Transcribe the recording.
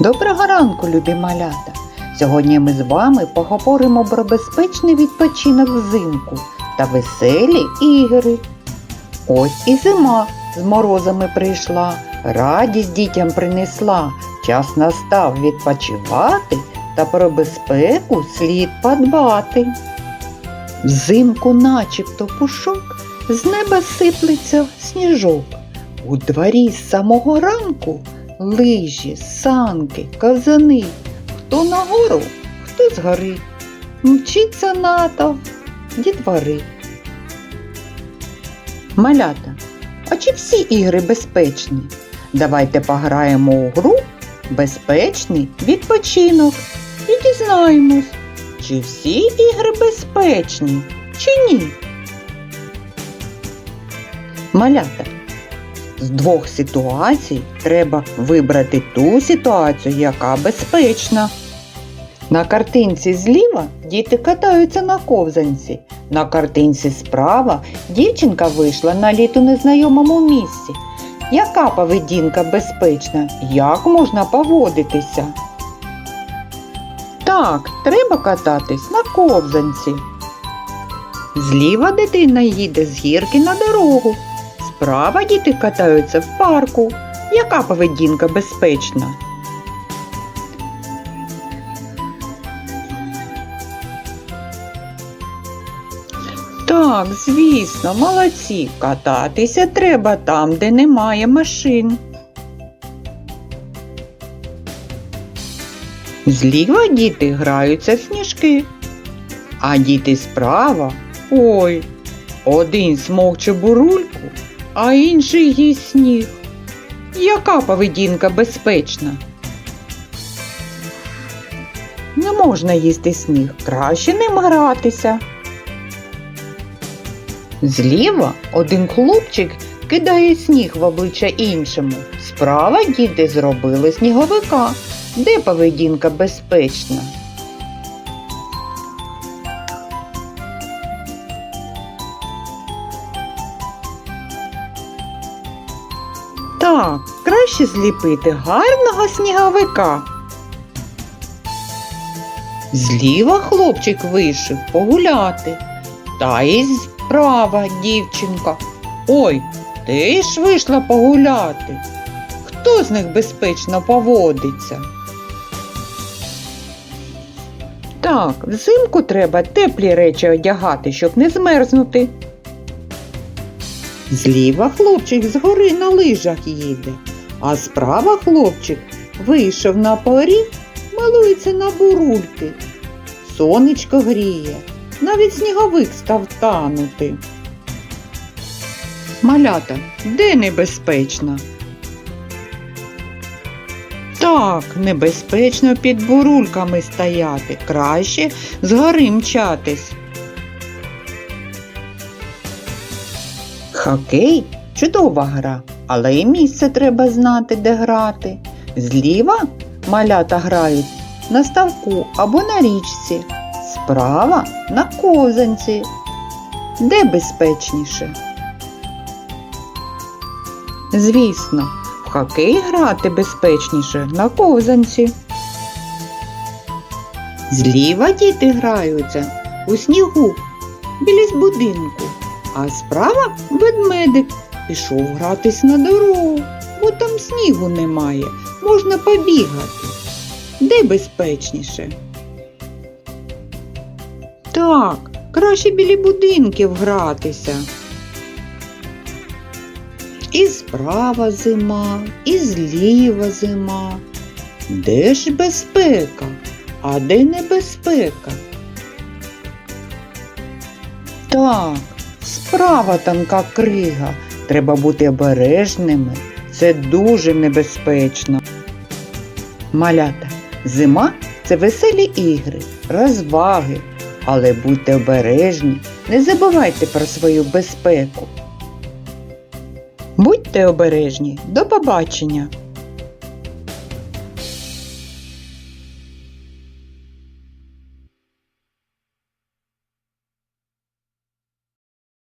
Доброго ранку, любі малята! Сьогодні ми з вами поговоримо про безпечний відпочинок взимку та веселі ігри. Ось і зима з морозами прийшла, радість дітям принесла. Час настав відпочивати та про безпеку слід подбати. Взимку начебто пушок, з неба сиплеться сніжок. У дворі з самого ранку лижі, санки, ковзани. Хто нагору, хто згори. Мчиться нато дітвори. Малята, а чи всі ігри безпечні? Давайте пограємо у гру Безпечний відпочинок і дізнаємось, чи всі ігри безпечні, чи ні. Малята, з двох ситуацій треба вибрати ту ситуацію, яка безпечна. На картинці зліва діти катаються на ковзанці. На картинці справа дівчинка вийшла на літ у незнайомому місці. Яка поведінка безпечна? Як можна поводитися? Так, треба кататись на ковзанці. Зліва дитина їде з гірки на дорогу. Справа діти катаються в парку. Яка поведінка безпечна? Так, звісно, молодці. Кататися треба там, де немає машин. Зліва діти граються в сніжки, а діти справа. Ой, один смокче бурульку, а інший їсть сніг. Яка поведінка безпечна? Не можна їсти сніг, краще ним гратися. Зліва один хлопчик кидає сніг в обличчя іншому. Справа діти зробили сніговика. Де поведінка безпечна? Так, краще зліпити гарного сніговика. Зліва хлопчик вийшов погуляти. Та й справа дівчинка. Ой, ти ж вийшла погуляти. Хто з них безпечно поводиться? Так, взимку треба теплі речі одягати, щоб не змерзнути. Зліва хлопчик згори на лижах їде, а справа хлопчик вийшов на поріг, малується на бурульки. Сонечко гріє, навіть сніговик став танути. Малята, де небезпечно? Так, небезпечно під бурульками стояти, краще згори мчатись. Хокей чудова гра, але і місце треба знати, де грати. Зліва малята грають на ставку або на річці, справа на ковзанці. Де безпечніше? Звісно, в хокей грати безпечніше на ковзанці. Зліва діти граються у снігу біля будинку, а справа ведмедик пішов гратись на дорогу, бо там снігу немає, можна побігати. Де безпечніше? Так, краще біля будинків гратися. І справа зима, і зліва зима. Де ж безпека, а де небезпека? Так, справа тонка крига. Треба бути обережними. Це дуже небезпечно. Малята, зима це веселі ігри, розваги. Але будьте обережні, не забувайте про свою безпеку. Будьте обережні, до побачення!